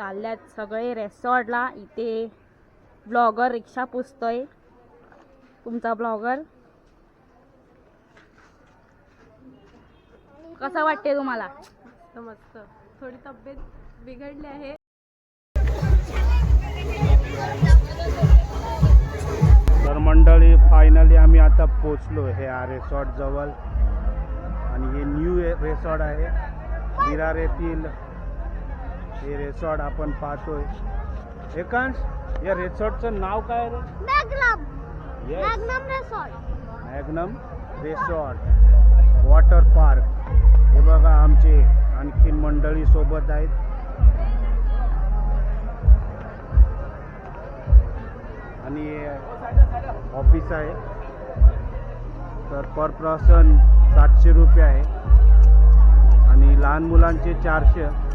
चालल्यात सगळे रेसॉर्टला इथे ब्लॉगर रिक्षा पुसतोय. तुमचा ब्लॉगर कसं वाटते तुम्हाला? मस्त. थोडी तब्येत बिघडली आहे. तर मंडळी फायनली आम्ही आता पोचलो हे आ रेसॉर्ट जवळ. आणि हे न्यू रेसॉर्ट आहे. विरार येथील हे रेसॉर्ट आपण पाहतोय. एकांश या रेसॉर्टचं नाव काय रे? Magnum. Magnum resort. Magnum resort. Water park. हे बघा आमचे आणखीन मंडळी सोबत आहेत. आणि ऑफिस आहे. तर पर पर्सन सातशे रुपये आहे. आणि लहान मुलांचे चारशे.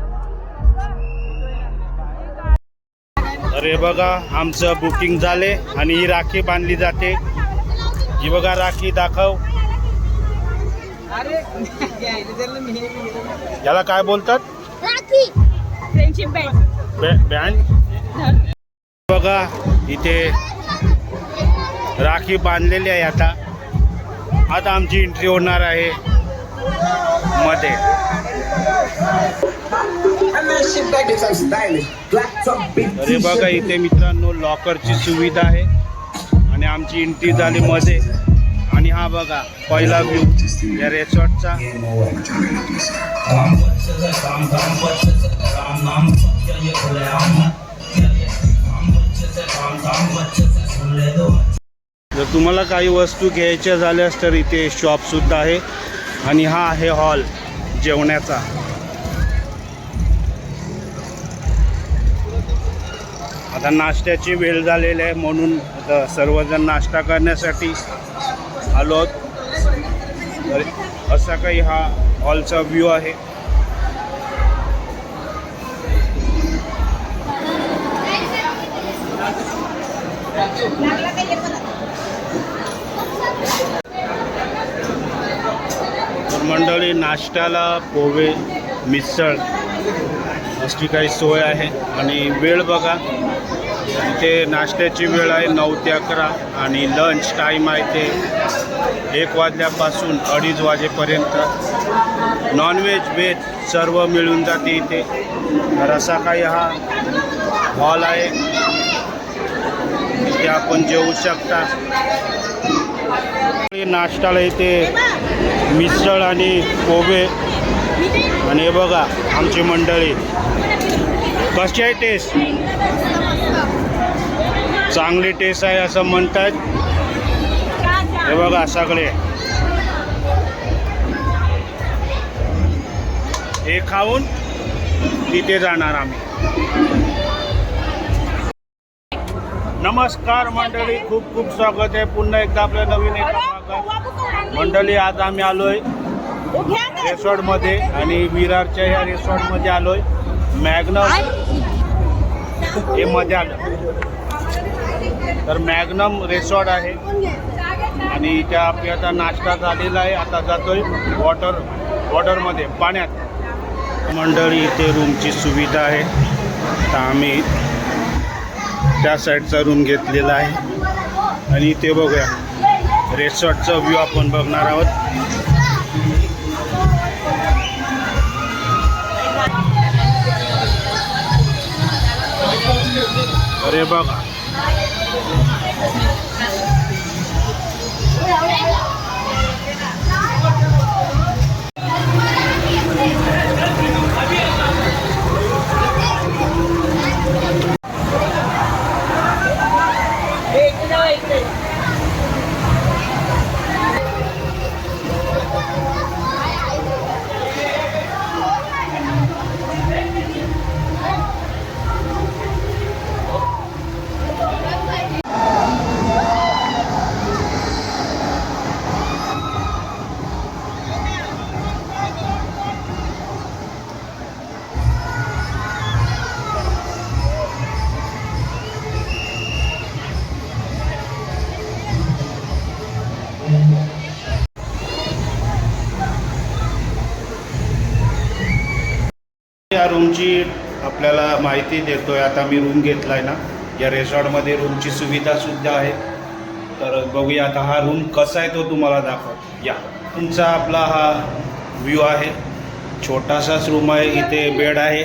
अरे बघा आमचं बुकिंग झाले आणि ही राखी बांधली जाते. ही बघा राखी दाखव. याला काय बोलतात? राखी. फ्रेंडशिप बँड बँड बघा इथे राखी बांधलेली आहे आता. आता आमची एंट्री होणार आहे मध्ये. अरे बघा इथे मित्रांनो लॉकरची सुविधा आहे. आणि आमची एंट्री झाली मध्ये. आणि हा बघा पहिला व्ह्यू या रेसॉर्टचा जर तुम्हाला काही वस्तू घ्यायच्या झाल्यास तर इथे शॉपसुद्धा आहे. आणि हा आहे हॉल जेवण्याचा. आता नाश्त्याची वेळ झालेली आहे म्हणून आता सर्वजण नाश्ता करण्यासाठी आलो आहोत. असा काही हा हॉलचा व्ह्यू आहे. मंडळी नाश्त्याला पोहे मिसळ अशी काही सोय आहे. आणि वेळ बघा. इथे नाश्त्याची वेळ आहे नऊ ते अकरा आणि लंच टाईम आहे ते एक वाजल्यापासून अडीच वाजेपर्यंत. नॉनव्हेज व्हेज सर्व मिळून जाते इथे. रसा काही हा हॉल आहे. इथे आपण जेवू शकता. नाश्त्याला इथे मिसळ आणि कोबे. आणि हे बघा आमची मंडळी. कशी आहे टेस्ट चांगली टेस्ट आहे असं म्हणतात. हे बघा सगळे. हे खाऊन तिथे जाणार आम्ही. नमस्कार मंडळी खूप खूप स्वागत आहे. पुन्हा एकदा आपल्या नवीन एका भागात. मंडळी आज आम्ही आलोय रिसॉर्टमध्ये आणि विरारच्या या रिसॉर्टमध्ये आलोय. मॅग्नम हे मध्ये आलं. तर मॅग्नम रेसॉर्ट आहे. आणि इथे आपली आता नाश्ता झालेला आहे. आता जातोय वॉटर वॉटरमध्ये पाण्यात. मंडळी इथे रूमची सुविधा आहे. तर आम्ही त्या साईडचा रूम घेतलेला आहे. आणि इथे बघूया रेसॉर्टचा व्ह्यू आपण बघणार आहोत. अरे बघा या रूमची आपल्याला माहिती देतो आहे आता मी रूम घेतलाय ना. या रेसॉर्टमध्ये रूमची सुविधा सुद्धा आहे. तर बघूया आता हा रूम कसा आहे तो तुम्हाला दाखव या. तुमचा आपला हा व्ह्यू आहे. छोटासाच रूम आहे. इथे बेड आहे.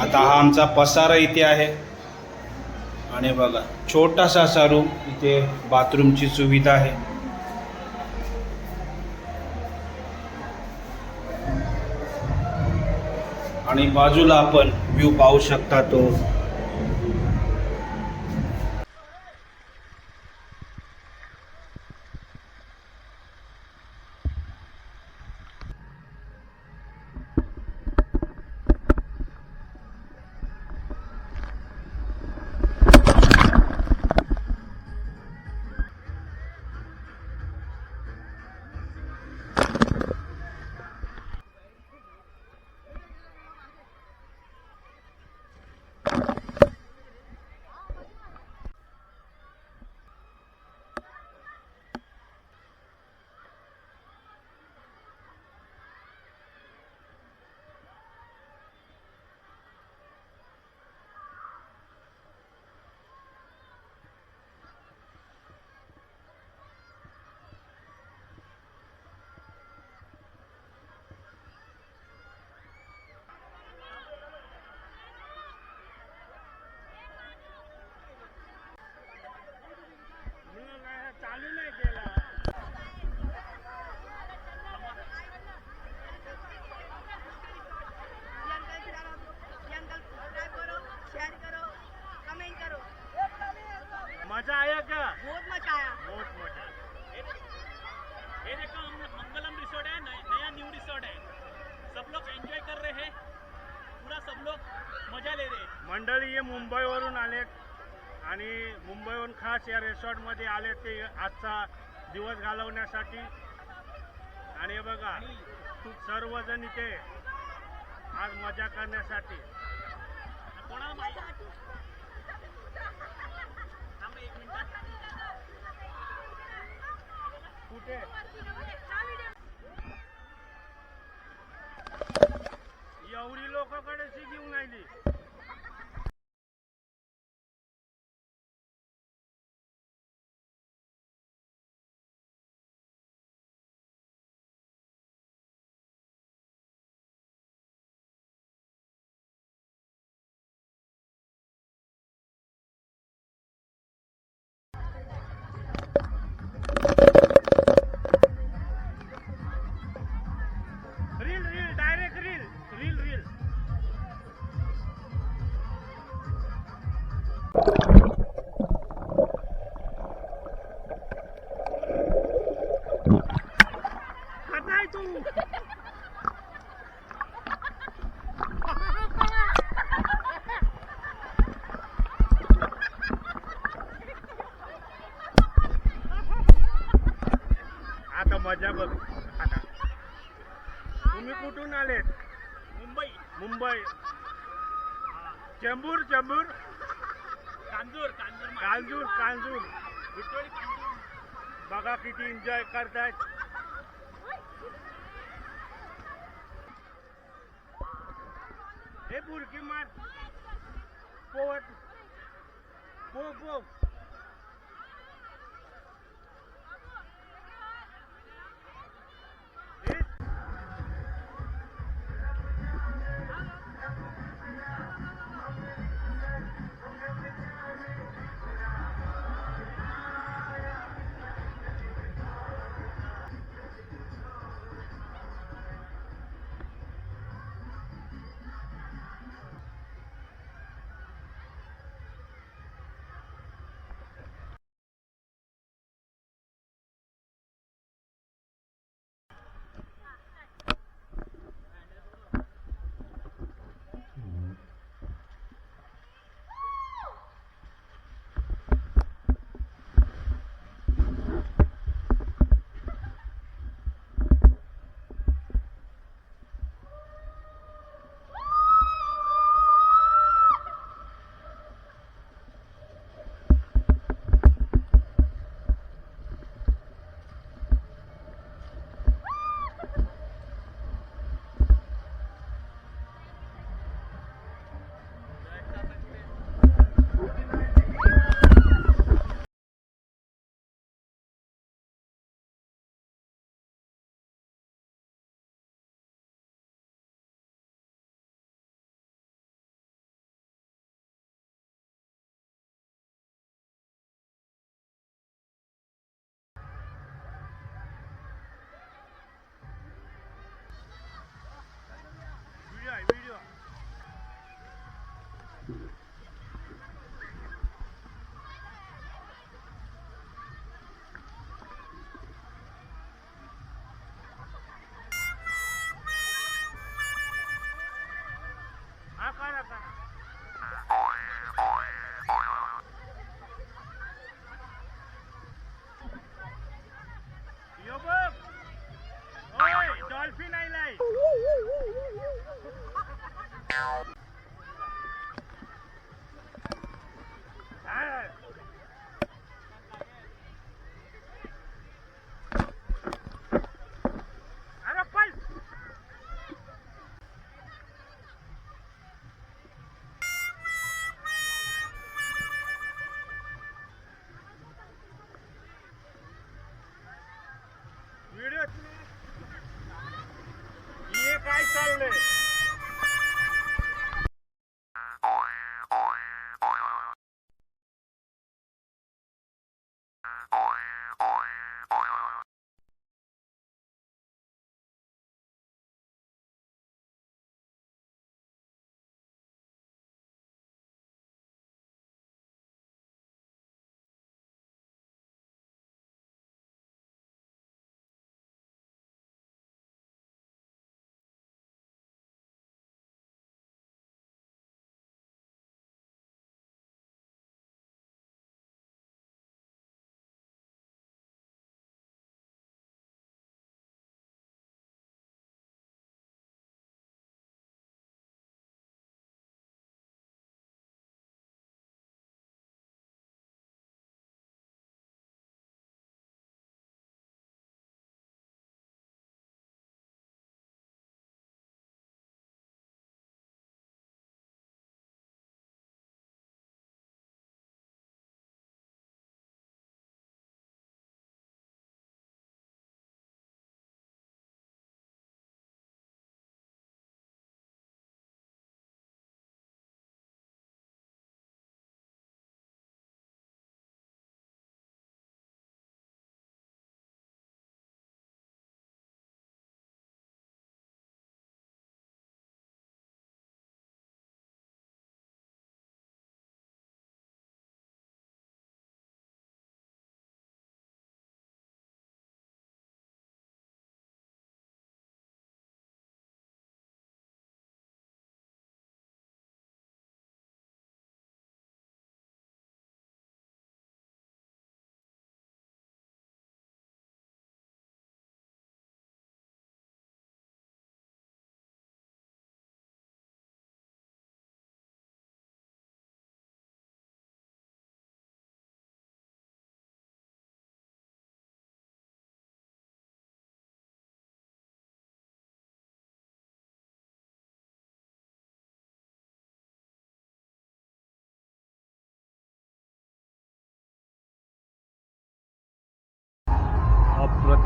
आता हा आमचा पसारा इथे आहे. आणि बघा छोटासा असा रूम इथे बाथरूमची सुविधा आहे. आणि बाजूला आपण व्ह्यू पाहू शकता तो. मंडळी हे मुंबईवरून आलेत आणि मुंबईवरून खास या रेसॉर्टमध्ये आले ते आजचा दिवस घालवण्यासाठी. आणि बघा तू सर्वजण इथे आज मजा करण्यासाठी. कुठे? एवढी लोकांकडे घेऊन राहिली. बघा किती एन्जॉय करतायत हे बुरकी मार। पोवत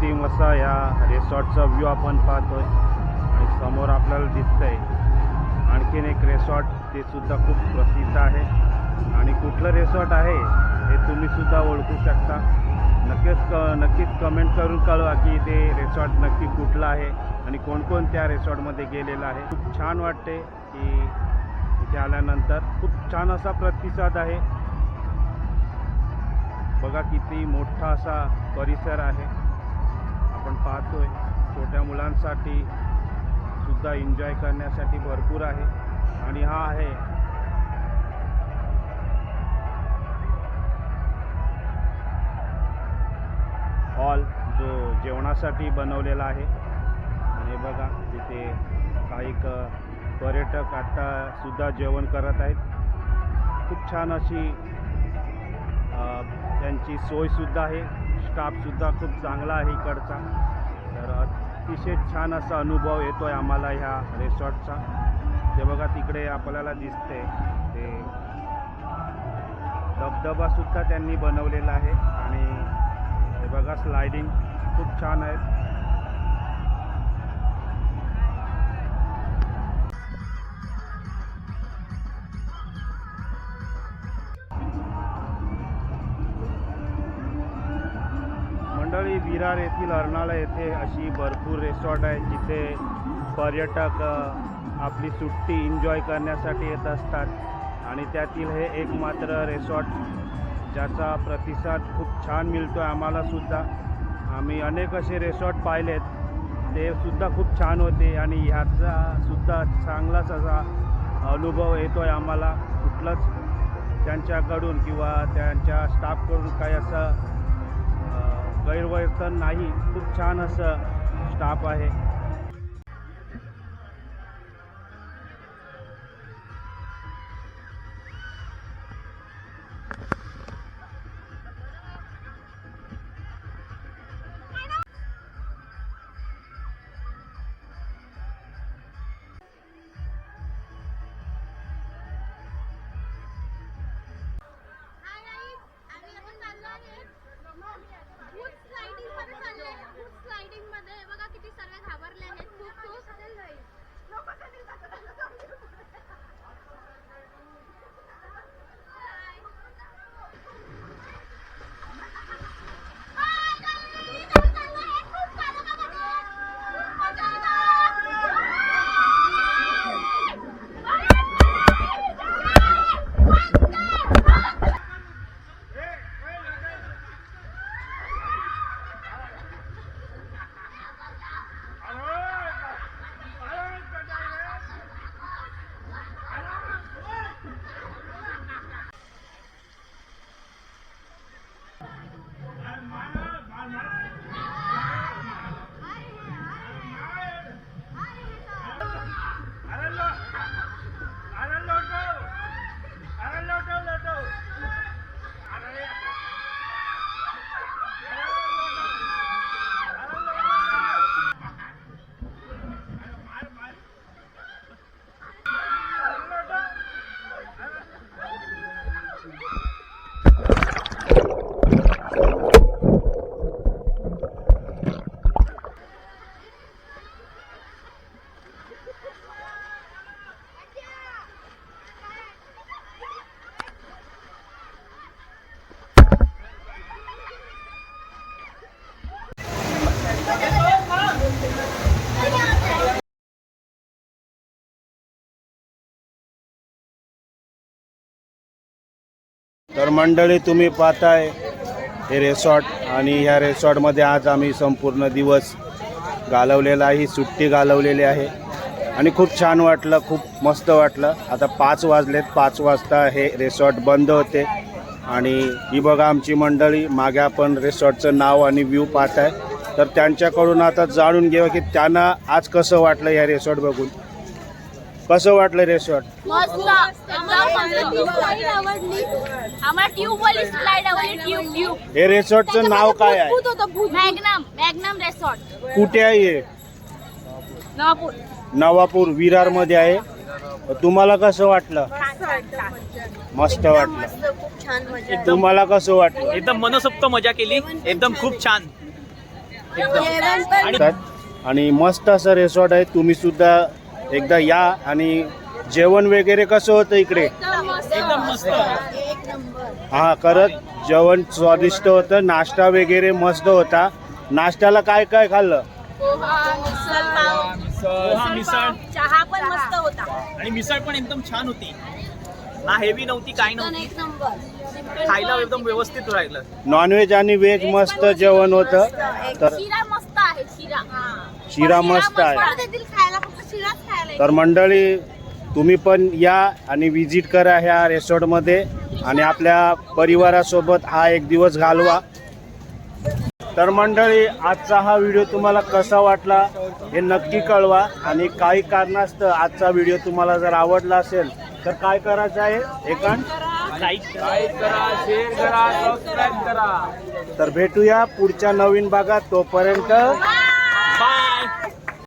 अप्रतिम असा या रेसॉर्टचा व्ह्यू आपण पाहतोय. आणि समोर आपल्याला दिसतंय आणखीन एक रेसॉर्ट ते सुद्धा खूप प्रसिद्ध आहे. आणि कुठलं रेसॉर्ट आहे हे तुम्ही सुद्धा ओळखू शकता. नक्कीच क नक्कीच कमेंट करून कळवा की ते रेसॉर्ट नक्की कुठलं आहे आणि कोणकोणत्या रेसॉर्टमध्ये गेलेलं आहे. खूप छान वाटते की इथे आल्यानंतर. खूप छान असा प्रतिसाद आहे. बघा किती मोठा असा परिसर आहे. आपण पाहतोय छोट्या मुलांसाठी सुद्धा एन्जॉय करण्यासाठी भरपूर आहे. आणि हा आहे हॉल जो जेवणासाठी बनवलेला आहे. आणि बघा तिथे काही पर्यटक आता सुद्धा जेवण करत आहेत. खूप छान अशी त्यांची सोयसुद्धा आहे. स्टाफसुद्धा खूप चांगला आहे इकडचा. तर अतिशय छान असा अनुभव येतो आहे आम्हाला ह्या रिसॉर्टचा ते बघा तिकडे आपल्याला दिसते. ते धबधबासुद्धा त्यांनी बनवलेला आहे. आणि हे बघा स्लायडिंग खूप छान आहेत विरार येथील अर्नाळा येथे अशी भरपूर रेसॉर्ट आहेत जिथे पर्यटक आपली सुट्टी एन्जॉय करण्यासाठी येत असतात. आणि त्यातील हे एकमात्र रेसॉर्ट ज्याचा प्रतिसाद खूप छान मिळतो आहे आम्हालासुद्धा आम्ही अनेक असे रेसॉर्ट पाहिलेत. ते सुद्धा खूप छान होते आणि ह्याचा सुद्धा चांगलाच असा अनुभव येतो आहे आम्हाला. कुठलंच त्यांच्याकडून किंवा त्यांच्या स्टाफकडून काही असं गैरवर्तन नाही. खूप छान असं स्टाफ आहे. तर मंडळी तुम्ही पाहताय हे रेसॉर्ट आणि ह्या रेसॉर्टमध्ये आज आम्ही संपूर्ण दिवस घालवलेला आहे ही सुट्टी घालवलेली आहे. आणि खूप छान वाटलं खूप मस्त वाटलं. आता पाच वाजलेत पाच वाजता हे रेसॉर्ट बंद होते. आणि ही बघा आमची मंडळी मागे आपण रेसॉर्टचं नाव आणि व्ह्यू पाहत आहे तर त्यांच्याकडून आता जाणून घेऊ की त्यांना आज कसं वाटलं ह्या रेसॉर्ट बघून. कसं वाटलं रिसॉर्ट मस्त. स्लाईड आवडली. आम्हाला ट्यूब वाली स्लाईड आवडली. Tube tube. हे रिसॉर्टचं नाव काय आहे? मॅग्नम मॅग्नम रेसॉर्ट कुठे आहे हे? नवापूर. नवापूर विरारमध्ये आहे. तुम्हाला कसं वाटलं? मस्त वाटलं. तुम्हाला कसं वाटलं? एकदम मनसोक्त मजा केली. एकदम खूप छान. आणि आणि मस्त असं रिसॉर्ट आहे. तुम्ही सुद्धा एकदा या आणि जेवण वगैरे कसं होतं इकडे? एकदम मस्त हा करत जेवण स्वादिष्ट होतं नाश्ता वगैरे मस्त होता. नाश्त्याला काय काय खाल्लं? पोहा मिसळ चहा पण मस्त होता. आणि मिसळ पण एकदम छान होती. ना हेवी नव्हती काय नव्हती. खायला एकदम व्यवस्थित राहिलं. नॉनव्हेज आणि व्हेज मस्त जेवण होतं. तर शिरा मस्त आहे शिरा. मस्त आहे. तर मंडळी तुम्ही पण या आणि विजिट करा ह्या रेसॉर्टमध्ये आणि आपल्या परिवारासोबत हा एक दिवस घालवा. तर मंडळी आजचा हा व्हिडिओ तुम्हाला कसा वाटला हे नक्की कळवा आणि काही कारणास्तव आजचा व्हिडिओ तुम्हाला जर आवडला असेल तर काय करायचं आहे? एकांत तर भेटूया पुढच्या नवीन भागात तोपर्यंत.